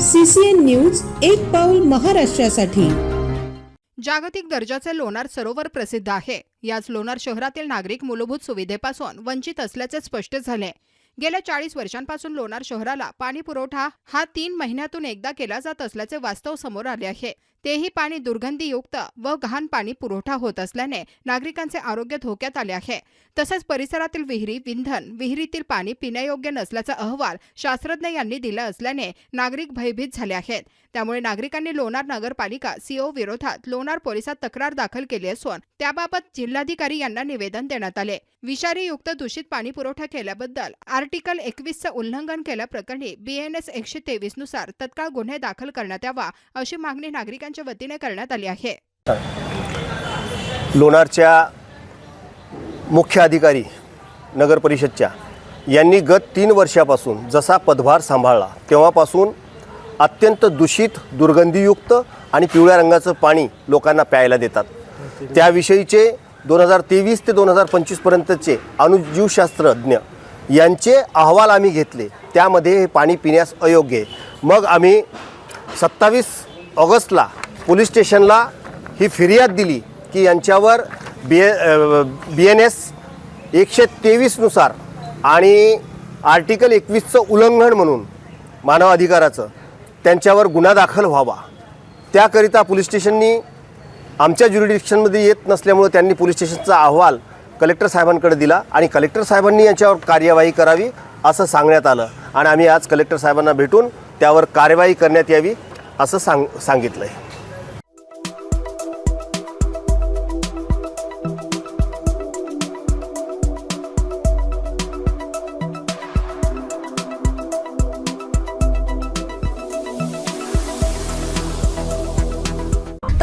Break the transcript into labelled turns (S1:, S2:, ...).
S1: CCN news एक पाऊल महाराष्ट्रासाठी.
S2: जागतिक दर्जाचे लोणार सरोवर प्रसिद्ध आहे. याच लोणार शहरातील नागरिक मूलभूत सुविधेपासून वंचित असल्याचे स्पष्ट झाले. गेल्या चाळीस वर्षांपासून लोणार शहराला पाणी पुरवठा हा तीन महिन्यातून एकदा केला जात असल्याचे वास्तव समोर आले आहे. तेही पाणी दुर्गंधीयुक्त व घाण पाणी पुरवठा होत असल्याने नागरिकांचे आरोग्य धोक्यात आले आहे. तसेच परिसरातील विहिरी विंधन विहिरीतील पाणी पिण्यायोग्य नसल्याचा अहवाल शास्त्रज्ञ यांनी दिला असल्याने नागरिक भयभीत झाले आहेत. त्यामुळे नागरिकांनी लोणार नगरपालिका सीओ विरोधात लोणार पोलिसात तक्रार दाखल केली असून त्याबाबत जिल्हाधिकारी यांना निवेदन देण्यात आले. विषारीयुक्त दूषित पाणी पुरवठा केल्याबद्दल आर्टिकल एकवीसचं उल्लंघन केल्याप्रकरणी बीएनएस एकशे तेवीसनुसार तत्काळ गुन्हे दाखल करण्यात यावा अशी मागणी नागरिकांनी नागरिकांच्या वतीने करण्यात आली आहे.
S3: लोणारच्या मुख्य अधिकारी नगर परिषदच्या यांनी गत तीन वर्षापासून जसा पदभार सांभाळला तेव्हापासून अत्यंत दूषित दुर्गंधीयुक्त आणि पिवळ्या रंगाचं पाणी लोकांना प्यायला देतात. त्याविषयीचे दोन हजार तेवीस ते दोन हजार पंचवीसपर्यंतचे अणुजीवशास्त्रज्ञ यांचे अहवाल आम्ही घेतले. त्यामध्ये हे पाणी पिण्यास अयोग्य आहे. मग आम्ही सत्तावीस ऑगस्टला पोलीस स्टेशनला ही फिर्याद दिली की यांच्यावर बी ए बी एन एस एकशे तेवीसनुसार आणि आर्टिकल एकवीसचं उल्लंघन म्हणून मानव अधिकाराचं त्यांच्यावर गुन्हा दाखल व्हावा. त्याकरिता पोलीस स्टेशननी आमच्या ज्युरिडिक्शनमध्ये येत नसल्यामुळे त्यांनी पोलीस स्टेशनचा अहवाल कलेक्टर साहेबांकडे दिला आणि कलेक्टर साहेबांनी यांच्यावर कार्यवाही करावी असं सांगण्यात आलं. आणि आम्ही आज कलेक्टर साहेबांना भेटून त्यावर कार्यवाही करण्यात यावी असं सांग सांगितलं आहे